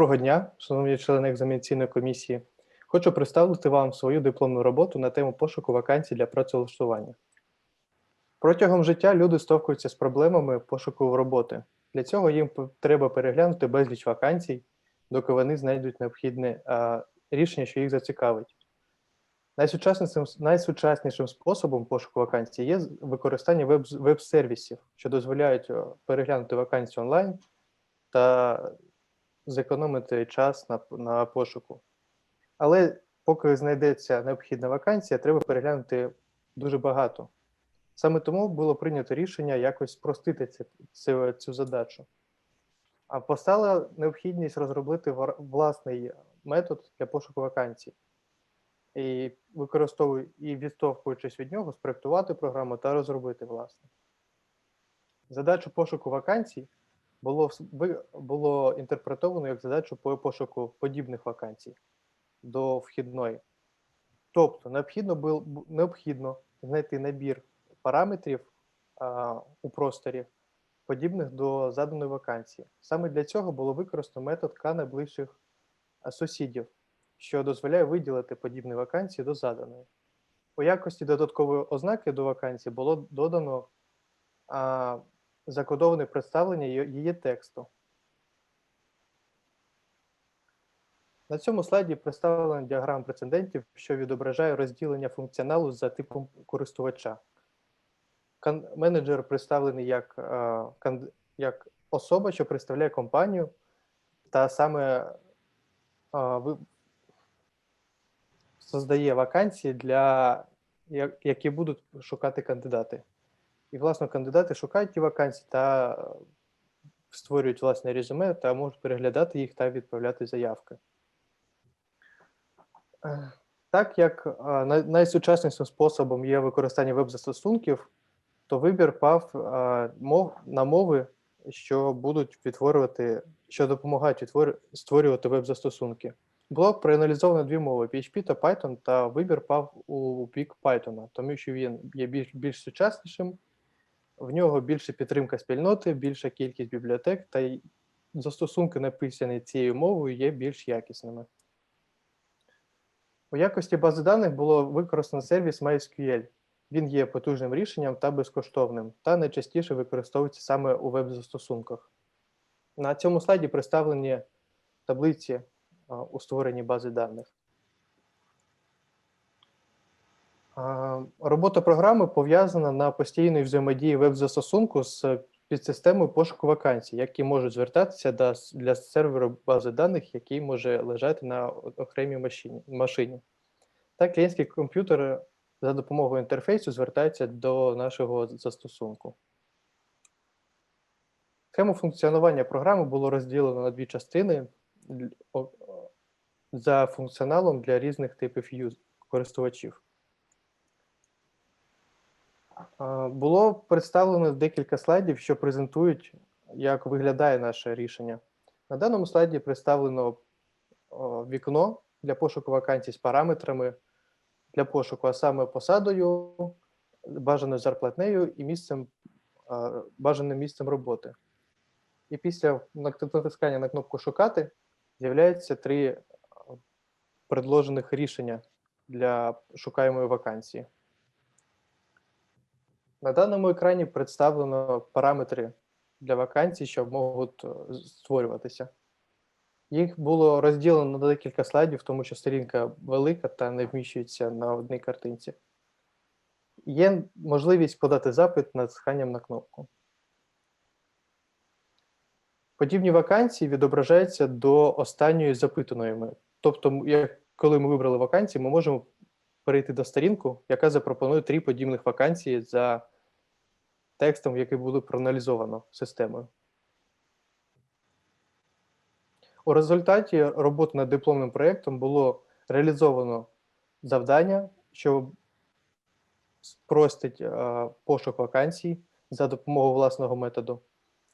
Доброго дня, шановні члени екзаменаційної комісії. Хочу представити вам свою дипломну роботу на тему пошуку вакансій для працевлаштування. Протягом життя люди стовкуються з проблемами пошуку роботи. Для цього їм треба переглянути безліч вакансій, доки вони знайдуть необхідне а, рішення, що їх зацікавить. Найсучаснішим, найсучаснішим способом пошуку вакансій є використання веб, веб-сервісів, що дозволяють переглянути вакансію онлайн та зекономити час на, на пошуку. Але поки знайдеться необхідна вакансія, треба переглянути дуже багато. Саме тому було прийнято рішення якось спростити цю, цю, цю задачу. А постала необхідність розробити власний метод для пошуку вакансій. І використовую і відштовхуючись від нього, спроектувати програму та розробити власне. Задачу пошуку вакансій було, було інтерпретовано як задачу по пошуку подібних вакансій до вхідної. Тобто необхідно, бу- бу- необхідно знайти набір параметрів а, у просторі, подібних до заданої вакансії. Саме для цього було використано метод К найближчих сусідів, що дозволяє виділити подібні вакансії до заданої. У якості додаткової ознаки до вакансії було додано а, закодоване представлення її тексту. На цьому слайді представлена діаграма прецедентів, що відображає розділення функціоналу за типом користувача. Менеджер представлений як, е, як особа, що представляє компанію, та саме е, ви- создає вакансії, для, які будуть шукати кандидати. І, власне, кандидати шукають ті вакансії та е, створюють власне резюме та можуть переглядати їх та відправляти заявки. Е, Так як е, найсучаснішим способом є використання веб-застосунків, то вибір пав на мови, що будуть відтворювати, що допомагають створювати веб-застосунки. Було проаналізовано дві мови PHP та Python, та вибір пав у бік Python, тому що він є більш, більш сучаснішим, в нього більше підтримка спільноти, більша кількість бібліотек, та застосунки, написані цією мовою, є більш якісними. У якості бази даних було використано сервіс MySQL. Він є потужним рішенням та безкоштовним, та найчастіше використовується саме у веб-застосунках. На цьому слайді представлені таблиці у створенні бази даних. А, Робота програми пов'язана на постійній взаємодії веб-застосунку з підсистемою пошуку вакансій, які можуть звертатися до, для серверу бази даних, який може лежати на окремій машині. машині. Та клієнтський комп'ютер за допомогою інтерфейсу звертається до нашого застосунку. Схему функціонування програми було розділено на дві частини за функціоналом для різних типів користувачів. Було представлено декілька слайдів, що презентують, як виглядає наше рішення. На даному слайді представлено вікно для пошуку вакансій з параметрами для пошуку, а саме посадою, бажаною зарплатнею і місцем, бажаним місцем роботи. І після натискання на кнопку Шукати з'являється три предложених рішення для шукаємої вакансії. На даному екрані представлено параметри для вакансій, що можуть е, створюватися. Їх було розділено на декілька слайдів, тому що сторінка велика та не вміщується на одній картинці. Є можливість подати запит натисканням на кнопку. Подібні вакансії відображаються до останньої запитаної ми. Тобто, коли ми вибрали вакансію, ми можемо перейти до сторінку, яка запропонує три подібних вакансії за текстом, який буде проаналізовано системою. У результаті роботи над дипломним проєктом було реалізовано завдання, що спростить е, пошук вакансій за допомогою власного методу.